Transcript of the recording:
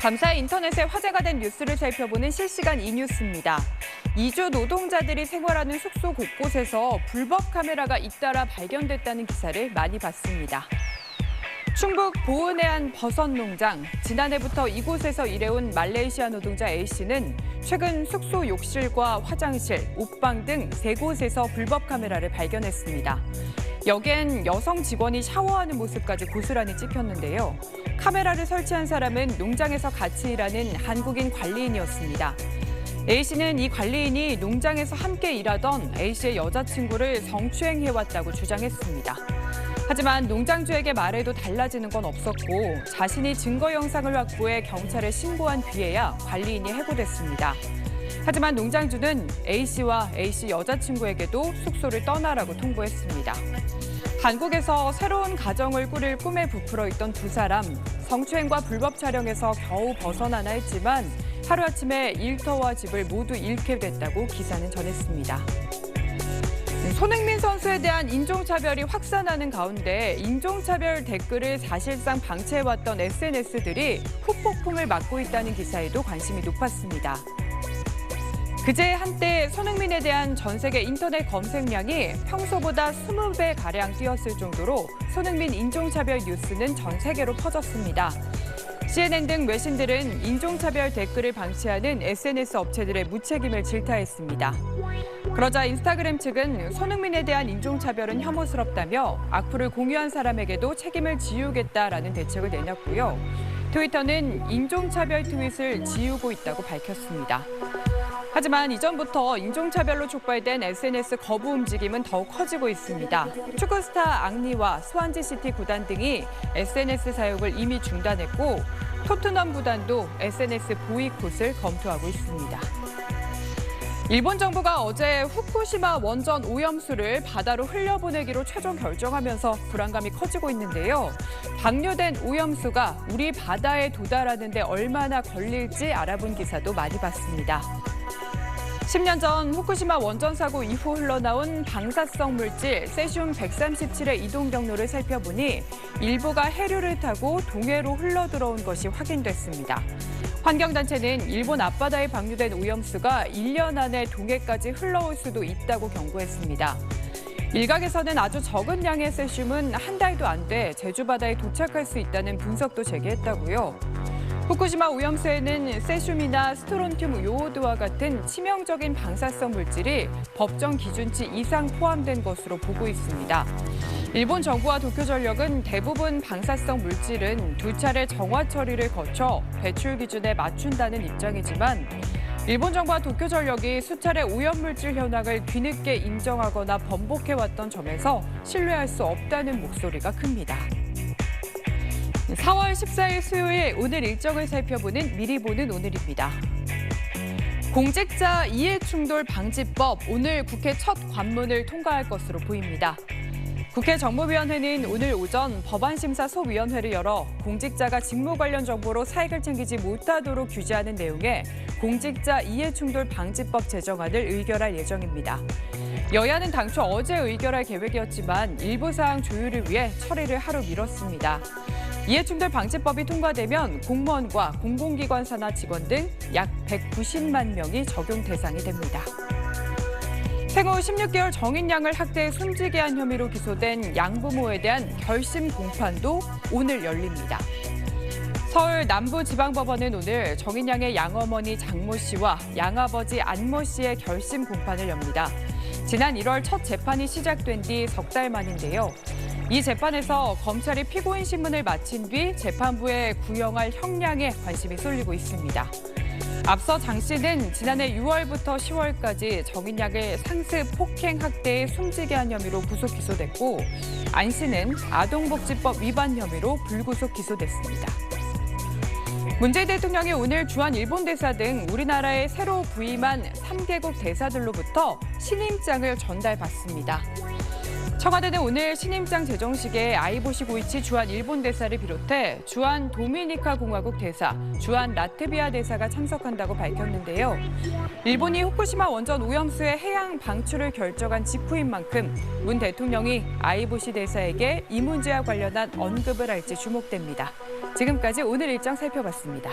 밤사이 인터넷에 화제가 된 뉴스를 살펴보는 실시간 이 뉴스입니다. 이주 노동자들이 생활하는 숙소 곳곳에서 불법 카메라가 잇따라 발견됐다는 기사를 많이 봤습니다. 충북 보은의 한 버섯 농장. 지난해부터 이곳에서 일해온 말레이시아 노동자 A씨는 최근 숙소 욕실과 화장실, 옷방 등 세 곳에서 불법 카메라를 발견했습니다. 여기엔 여성 직원이 샤워하는 모습까지 고스란히 찍혔는데요. 카메라를 설치한 사람은 농장에서 같이 일하는 한국인 관리인이었습니다. A씨는 이 관리인이 농장에서 함께 일하던 A씨의 여자친구를 성추행해왔다고 주장했습니다. 하지만 농장주에게 말해도 달라지는 건 없었고 자신이 증거 영상을 확보해 경찰에 신고한 뒤에야 관리인이 해고됐습니다. 하지만 농장주는 A씨와 A씨 여자친구에게도 숙소를 떠나라고 통보했습니다. 한국에서 새로운 가정을 꾸릴 꿈에 부풀어 있던 두 사람. 성추행과 불법 촬영에서 겨우 벗어나나 했지만 하루아침에 일터와 집을 모두 잃게 됐다고 기사는 전했습니다. 손흥민 선수에 대한 인종차별이 확산하는 가운데 인종차별 댓글을 사실상 방치해왔던 SNS들이 후폭풍을 맞고 있다는 기사에도 관심이 높았습니다. 그제 한때 손흥민에 대한 전 세계 인터넷 검색량이 평소보다 20배 가량 뛰었을 정도로 손흥민 인종차별 뉴스는 전 세계로 퍼졌습니다. CNN 등 외신들은 인종차별 댓글을 방치하는 SNS 업체들의 무책임을 질타했습니다. 그러자 인스타그램 측은 손흥민에 대한 인종차별은 혐오스럽다며 악플을 공유한 사람에게도 책임을 지우겠다라는 대책을 내놨고요. 트위터는 인종차별 트윗을 지우고 있다고 밝혔습니다. 하지만 이전부터 인종차별로 촉발된 SNS 거부 움직임은 더욱 커지고 있습니다. 축구 스타 앙리와 스완지 시티 구단 등이 SNS 사용을 이미 중단했고 토트넘 구단도 SNS 보이콧을 검토하고 있습니다. 일본 정부가 어제 후쿠시마 원전 오염수를 바다로 흘려보내기로 최종 결정하면서 불안감이 커지고 있는데요. 방류된 오염수가 우리 바다에 도달하는 데 얼마나 걸릴지 알아본 기사도 많이 봤습니다. 10년 전 후쿠시마 원전 사고 이후 흘러나온 방사성 물질 세슘 137의 이동 경로를 살펴보니 일부가 해류를 타고 동해로 흘러들어온 것이 확인됐습니다. 환경단체는 일본 앞바다에 방류된 오염수가 1년 안에 동해까지 흘러올 수도 있다고 경고했습니다. 일각에서는 아주 적은 양의 세슘은 한 달도 안 돼 제주 바다에 도착할 수 있다는 분석도 제기했다고요. 후쿠시마 오염수에는 세슘이나 스트론튬 요오드와 같은 치명적인 방사성 물질이 법정 기준치 이상 포함된 것으로 보고 있습니다. 일본 정부와 도쿄전력은 대부분 방사성 물질은 두 차례 정화 처리를 거쳐 배출 기준에 맞춘다는 입장이지만 일본 정부와 도쿄전력이 수차례 오염물질 현황을 뒤늦게 인정하거나 번복해왔던 점에서 신뢰할 수 없다는 목소리가 큽니다. 4월 14일 수요일 오늘 일정을 살펴보는 미리 보는 오늘입니다. 공직자 이해충돌 방지법 오늘 국회 첫 관문을 통과할 것으로 보입니다. 국회 정무위원회는 오늘 오전 법안심사 소위원회를 열어 공직자가 직무 관련 정보로 사익을 챙기지 못하도록 규제하는 내용의 공직자 이해충돌 방지법 제정안을 의결할 예정입니다. 여야는 당초 어제 의결할 계획이었지만 일부 사항 조율을 위해 처리를 하루 미뤘습니다. 이해충돌 방지법이 통과되면 공무원과 공공기관 산하 직원 등 약 190만 명이 적용 대상이 됩니다. 생후 16개월 정인양을 학대해 숨지게 한 혐의로 기소된 양부모에 대한 결심 공판도 오늘 열립니다. 서울 남부지방법원은 오늘 정인양의 양어머니 장모 씨와 양아버지 안모 씨의 결심 공판을 엽니다. 지난 1월 첫 재판이 시작된 뒤 석 달 만인데요. 이 재판에서 검찰이 피고인 신문을 마친 뒤 재판부에 구형할 형량에 관심이 쏠리고 있습니다. 앞서 장 씨는 지난해 6월부터 10월까지 정인양을 상습 폭행 학대에 숨지게 한 혐의로 구속 기소됐고 안 씨는 아동복지법 위반 혐의로 불구속 기소됐습니다. 문재인 대통령이 오늘 주한 일본 대사 등 우리나라에 새로 부임한 3개국 대사들로부터 신임장을 전달받습니다. 청와대는 오늘 신임장 제정식에 아이보시 고이치 주한 일본 대사를 비롯해 주한 도미니카 공화국 대사, 주한 라트비아 대사가 참석한다고 밝혔는데요. 일본이 후쿠시마 원전 오염수의 해양 방출을 결정한 직후인 만큼 문 대통령이 아이보시 대사에게 이 문제와 관련한 언급을 할지 주목됩니다. 지금까지 오늘 일정 살펴봤습니다.